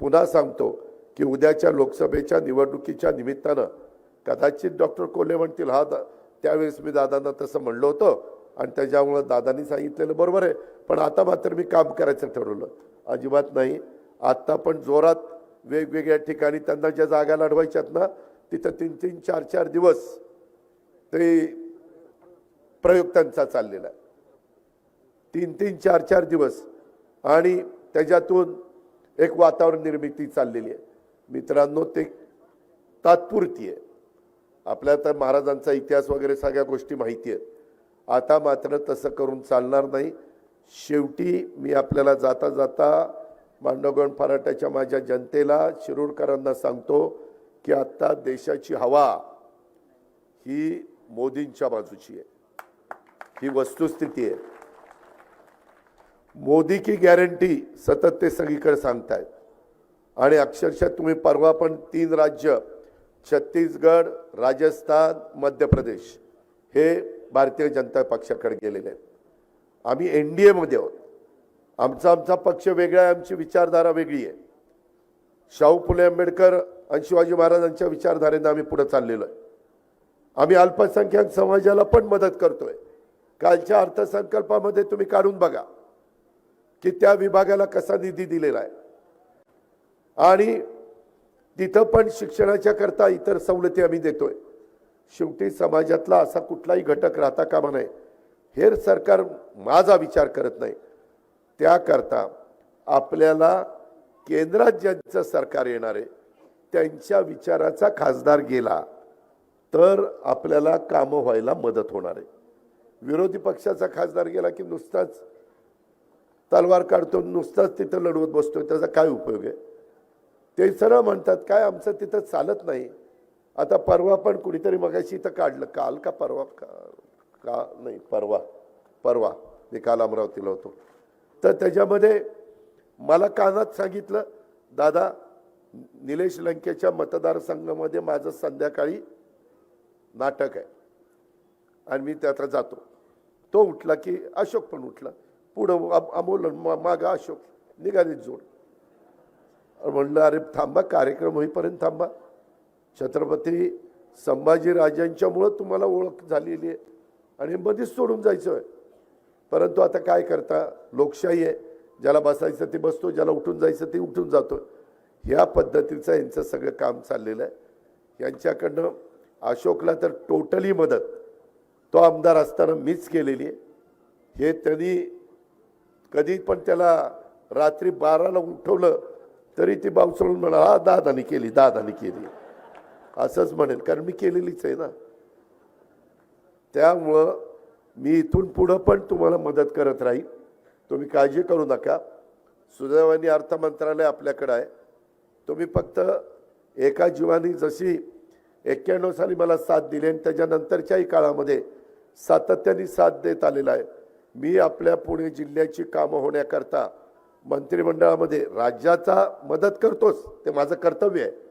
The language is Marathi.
पुन्हा सांगतो की उद्याच्या लोकसभेच्या निवडणुकीच्या निमित्तानं कदाचित डॉक्टर कोल्हे म्हणतील हा दा- त्यावेळेस मी दादांना तसं म्हणलं होतं आणि त्याच्यामुळं दादांनी सांगितलेलं बरोबर आहे. पण आता मात्र मी काम करायचं ठरवलं. अजिबात नाही. आत्ता पण जोरात वेगवेगळ्या ठिकाणी त्यांना ज्या जागा लढवायच्यात ना तिथं तीन तीन चार चार दिवस ते प्रयोग त्यांचा चाललेला आहे. तीन तीन चार चार दिवस. आणि त्याच्यातून एक वातावरण निर्मिती चाललेली आहे. मित्रांनो ते तात्पुरती आहे. आपल्या तर महाराजांचा इतिहास वगैरे सगळ्या गोष्टी माहिती आहेत. आता मात्र तसं करून चालणार नाही. शेवटी मी आपल्याला जाता जाता मांडवगण फराट्याच्या माझ्या जनतेला शिरूरकरांना सांगतो की आत्ता देशाची हवा ही मोदींच्या बाजूची आहे. ही वस्तुस्थिती आहे. मोदी की गॅरंटी सतत ते सगळीकडे सांगतायत. आणि अक्षरशः तुम्ही परवा पण तीन राज्य छत्तीसगड राजस्थान मध्य प्रदेश हे भारतीय जनता पक्षाकडे गेलेले आहेत. आम्ही एन डी एमध्ये आहोत. आमचा आमचा पक्ष वेगळा आहे आमची विचारधारा वेगळी आहे. शाहू फुले आंबेडकर आणि शिवाजी महाराजांच्या विचारधारेनं आम्ही पुढे चाललेलो आहे. आम्ही अल्पसंख्याक समाजाला पण मदत करतोय. कालच्या अर्थसंकल्पामध्ये तुम्ही काढून बघा. की त्या विभागाला कसा निधी दिलेला आहे. आणि तिथं पण शिक्षणाच्या करता इतर सवलती आम्ही देतोय. शेवटी समाजातला असा कुठलाही घटक राहता कामा नये. हे सरकार माझा विचार करत नाही. त्याकरता आपल्याला केंद्रात ज्यांचं सरकार येणार आहे त्यांच्या विचाराचा खासदार गेला तर आपल्याला कामं व्हायला मदत होणार आहे. विरोधी पक्षाचा खासदार गेला की नुसताच तलवार काढतो नुसताच तिथं लढवत बसतो त्याचा काय उपयोग आहे? ते सरळ म्हणतात काय आमचं तिथं चालत नाही. आता परवा पण कुणीतरी मगाशी इथं काढलं. काल का परवा? का का नाही परवा. परवा. मी काल अमरावतीला होतो. तर त्याच्यामध्ये मला कानात सांगितलं दादा निलेश लंकेच्या मतदारसंघामध्ये माझं संध्याकाळी नाटक आहे. आणि मी त्यात जातो. तो उठला की अशोक पण उठला. पुढं अम- अमोल मा- मागं अशोक निघाले जोड. म्हणलं अरे थांबा कार्यक्रम होईपर्यंत थांबा. छत्रपती संभाजीराजांच्यामुळं तुम्हाला ओळख झालेली आहे. आणि मध्येच सोडून जायचं आहे. परंतु आता काय करता लोकशाही आहे. ज्याला बसायचं ते बसतो ज्याला उठून जायचं ते उठून जातो. ह्या पद्धतीचं यांचं सगळं काम चाललेलं आहे. यांच्याकडनं अशोकला तर टोटली मदत. तो आमदार असताना मीच केलेली आहे. हे त्यांनी कधी पण त्याला रात्री बाराला उठवलं तरी ती बावसळून म्हणा हा दादानी केली दादानी केली. असंच म्हणेल कारण मी केलेलीच आहे ना. त्यामुळं मी इथून पुढं पण तुम्हाला मदत करत राहील. तुम्ही काळजी करू नका. सुदैवानी अर्थ मंत्रालय आपल्याकडं आहे. तुम्ही फक्त एका जीवानी जशी एक्क्याण्णव साली मला साथ दिली आणि त्याच्यानंतरच्याही काळामध्ये सातत्याने साथ देत आलेला आहे. मी आपल्या पुणे जिल्ह्याची कामं होण्याकरता मंत्रिमंडळामध्ये राज्याचा मदत करतोच ते माझं कर्तव्य आहे.